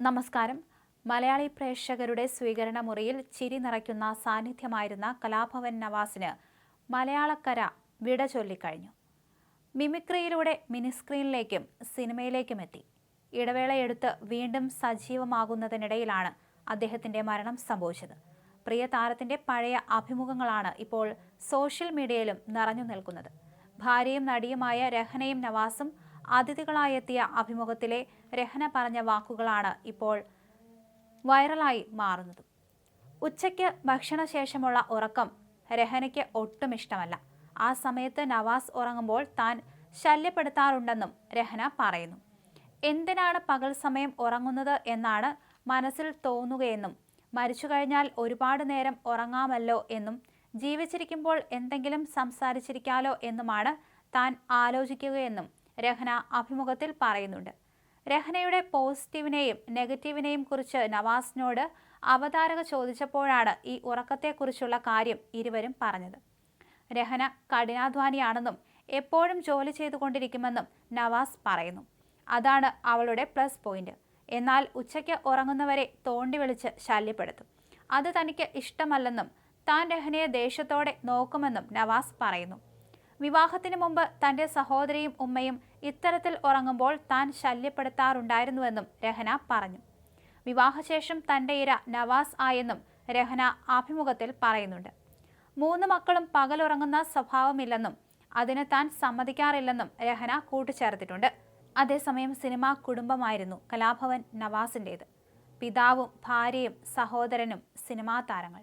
നമസ്കാരം. മലയാളി പ്രേക്ഷകരുടെ സ്വീകരണ മുറിയിൽ ചിരി നിറയ്ക്കുന്ന സാന്നിധ്യമായിരുന്ന കലാഭവൻ നവാസിന് മലയാളക്കര വിട ചൊല്ലിക്കഴിഞ്ഞു. മിമിക്രിയിലൂടെ മിനിസ്ക്രീനിലേക്കും സിനിമയിലേക്കും എത്തി. ഇടവേളയെടുത്ത് വീണ്ടും സജീവമാകുന്നതിനിടയിലാണ് അദ്ദേഹത്തിന്റെ മരണം സംഭവിച്ചത്. പ്രിയ താരത്തിന്റെ പഴയ അഭിമുഖങ്ങളാണ് ഇപ്പോൾ സോഷ്യൽ മീഡിയയിലും നിറഞ്ഞു നിൽക്കുന്നത്. ഭാര്യയും നടിയുമായ രഹനയും നവാസും അതിഥികളായെത്തിയ അഭിമുഖത്തിലെ രഹന പറഞ്ഞ വാക്കുകളാണ് ഇപ്പോൾ വൈറലായി മാറുന്നത്. ഉച്ചയ്ക്ക് ഭക്ഷണശേഷമുള്ള ഉറക്കം രഹനയ്ക്ക് ഒട്ടും ഇഷ്ടമല്ല. ആ സമയത്ത് നവാസ് ഉറങ്ങുമ്പോൾ താൻ ശല്യപ്പെടുത്താറുണ്ടെന്നും രഹന പറയുന്നു. എന്തിനാണ് പകൽ സമയം ഉറങ്ങുന്നത് എന്നാണ് മനസ്സിൽ തോന്നുകയെന്നും മരിച്ചു കഴിഞ്ഞാൽ ഒരുപാട് നേരം ഉറങ്ങാമല്ലോ എന്നും ജീവിച്ചിരിക്കുമ്പോൾ എന്തെങ്കിലും സംസാരിച്ചിരിക്കാലോ എന്നുമാണ് താൻ ആലോചിക്കുകയെന്നും രഹന അഭിമുഖത്തിൽ പറയുന്നുണ്ട്. രഹനയുടെ പോസിറ്റീവിനെയും നെഗറ്റീവിനെയും കുറിച്ച് നവാസിനോട് അവതാരക ചോദിച്ചപ്പോഴാണ് ഈ ഉറക്കത്തെക്കുറിച്ചുള്ള കാര്യം ഇരുവരും പറഞ്ഞത്. രഹന കഠിനാധ്വാനിയാണെന്നും എപ്പോഴും ജോലി ചെയ്തുകൊണ്ടിരിക്കുമെന്നും നവാസ് പറയുന്നു. അതാണ് അവളുടെ പ്ലസ് പോയിന്റ്. എന്നാൽ ഉച്ചയ്ക്ക് ഉറങ്ങുന്നവരെ തോണ്ടി വിളിച്ച് ശല്യപ്പെടുത്തും. അത് തനിക്ക് ഇഷ്ടമല്ലെന്നും താൻ രഹനയെ ദേഷ്യത്തോടെ നോക്കുമെന്നും നവാസ് പറയുന്നു. വിവാഹത്തിന് മുമ്പ് തന്റെ സഹോദരിയും ഉമ്മയും ഇത്തരത്തിൽ ഉറങ്ങുമ്പോൾ താൻ ശല്യപ്പെടുത്താറുണ്ടായിരുന്നുവെന്നും രഹന പറഞ്ഞു. വിവാഹശേഷം തന്റെ ഇര നവാസ് ആയെന്നും രഹന അഭിമുഖത്തിൽ പറയുന്നുണ്ട്. മൂന്ന് മക്കളും പകലുറങ്ങുന്ന സ്വഭാവമില്ലെന്നും അതിന് താൻ സമ്മതിക്കാറില്ലെന്നും രഹന കൂട്ടിച്ചേർത്തിട്ടുണ്ട്. അതേസമയം സിനിമ കുടുംബമായിരുന്നു കലാഭവൻ നവാസിന്റേത്. പിതാവും ഭാര്യയും സഹോദരനും സിനിമാ താരങ്ങൾ.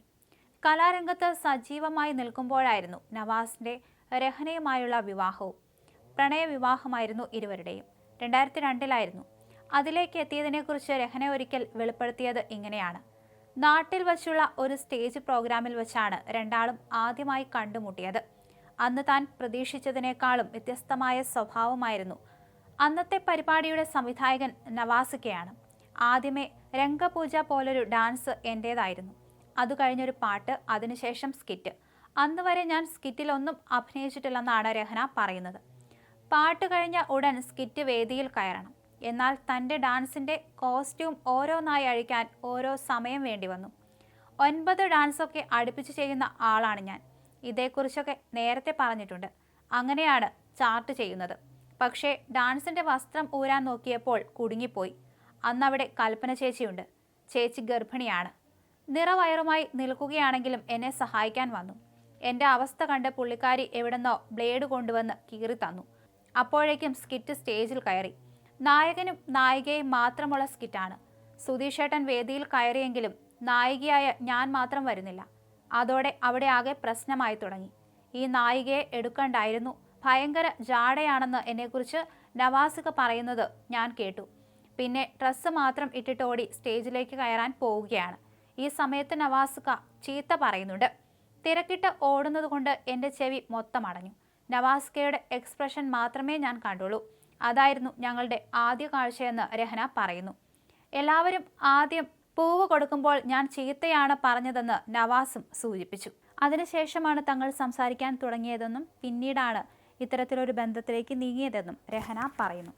കലാരംഗത്ത് സജീവമായി നിൽക്കുമ്പോഴായിരുന്നു നവാസിന്റെ രഹനയുമായുള്ള വിവാഹവും. പ്രണയവിവാഹമായിരുന്നു ഇരുവരുടെയും. രണ്ടായിരത്തി രണ്ടിലായിരുന്നു അതിലേക്ക് എത്തിയതിനെക്കുറിച്ച് രഹന ഒരിക്കൽ വെളിപ്പെടുത്തിയത് ഇങ്ങനെയാണ്. നാട്ടിൽ വച്ചുള്ള ഒരു സ്റ്റേജ് പ്രോഗ്രാമിൽ വെച്ചാണ് രണ്ടാളും ആദ്യമായി കണ്ടുമുട്ടിയത്. അന്ന് താൻ പ്രതീക്ഷിച്ചതിനേക്കാളും വ്യത്യസ്തമായ സ്വഭാവമായിരുന്നു. അന്നത്തെ പരിപാടിയുടെ സംവിധായകൻ നവാസിക്കയാണ് ആദ്യമേ രംഗപൂജ പോലൊരു ഡാൻസ് എന്റേതായിരുന്നു അത് കഴിഞ്ഞൊരു പാട്ട് അതിനുശേഷം സ്കിറ്റ്. അന്ന് വരെ ഞാൻ സ്കിറ്റിലൊന്നും അഭിനയിച്ചിട്ടില്ലെന്നാണ് രഹന പറയുന്നത്. പാട്ട് കഴിഞ്ഞ ഉടൻ സ്കിറ്റ് വേദിയിൽ കയറണം. എന്നാൽ തന്റെ ഡാൻസിന്റെ കോസ്റ്റ്യൂം ഓരോന്നായി അഴിക്കാൻ ഓരോ സമയം വേണ്ടി വന്നു. ഒൻപത് ഡാൻസൊക്കെ അടുപ്പിച്ച് ചെയ്യുന്ന ആളാണ് ഞാൻ. ഇതേക്കുറിച്ചൊക്കെ നേരത്തെ പറഞ്ഞിട്ടുണ്ട്. അങ്ങനെയാണ് ചാർട്ട് ചെയ്യുന്നത്. പക്ഷേ ഡാൻസിന്റെ വസ്ത്രം ഊരാൻ നോക്കിയപ്പോൾ കുടുങ്ങിപ്പോയി. അന്നവിടെ കൽപ്പന ചേച്ചിയുണ്ട്. ചേച്ചി ഗർഭിണിയാണ്. നിറവയറുമായി നിൽക്കുകയാണെങ്കിലും എന്നെ സഹായിക്കാൻ വന്നു. എന്റെ അവസ്ഥ കണ്ട് പുള്ളിക്കാരി എവിടെന്നോ ബ്ലേഡ് കൊണ്ടുവന്ന് കീറി തന്നു അപ്പോഴേക്കും സ്കിറ്റ് സ്റ്റേജിൽ കയറി. നായകനും നായികയും മാത്രമുള്ള സ്കിറ്റാണ്. സുധീഷേട്ടൻ വേദിയിൽ കയറിയെങ്കിലും നായികയായ ഞാൻ മാത്രം വരുന്നില്ല. അതോടെ അവിടെ ആകെ പ്രശ്നമായി തുടങ്ങി. ഈ നായികയെ എടുക്കണ്ടായിരുന്നു. ഭയങ്കര ജാടയാണെന്ന് എന്നെക്കുറിച്ച് നവാസിക പറയുന്നത് ഞാൻ കേട്ടു. പിന്നെ ഡ്രസ്സ് മാത്രം ഇട്ടിട്ടോടി സ്റ്റേജിലേക്ക് കയറാൻ പോവുകയാണ്. ഈ സമയത്ത് നവാസിക ചീത്ത പറയുന്നുണ്ട്. തിരക്കിട്ട് ഓടുന്നത് കൊണ്ട് എന്റെ ചെവി മൊത്തം അടഞ്ഞു. നവാസ്കയുടെ എക്സ്പ്രഷൻ മാത്രമേ ഞാൻ കണ്ടുള്ളൂ. അതായിരുന്നു ഞങ്ങളുടെ ആദ്യ കാഴ്ചയെന്ന് രഹന പറയുന്നു. എല്ലാവരും ആദ്യം പൂവ് കൊടുക്കുമ്പോൾ ഞാൻ ചീത്തയാണ് പറഞ്ഞതെന്ന് നവാസും സൂചിപ്പിച്ചു. അതിനുശേഷമാണ് തങ്ങൾ സംസാരിക്കാൻ തുടങ്ങിയതെന്നും പിന്നീടാണ് ഇത്തരത്തിലൊരു ബന്ധത്തിലേക്ക് നീങ്ങിയതെന്നും രഹന പറയുന്നു.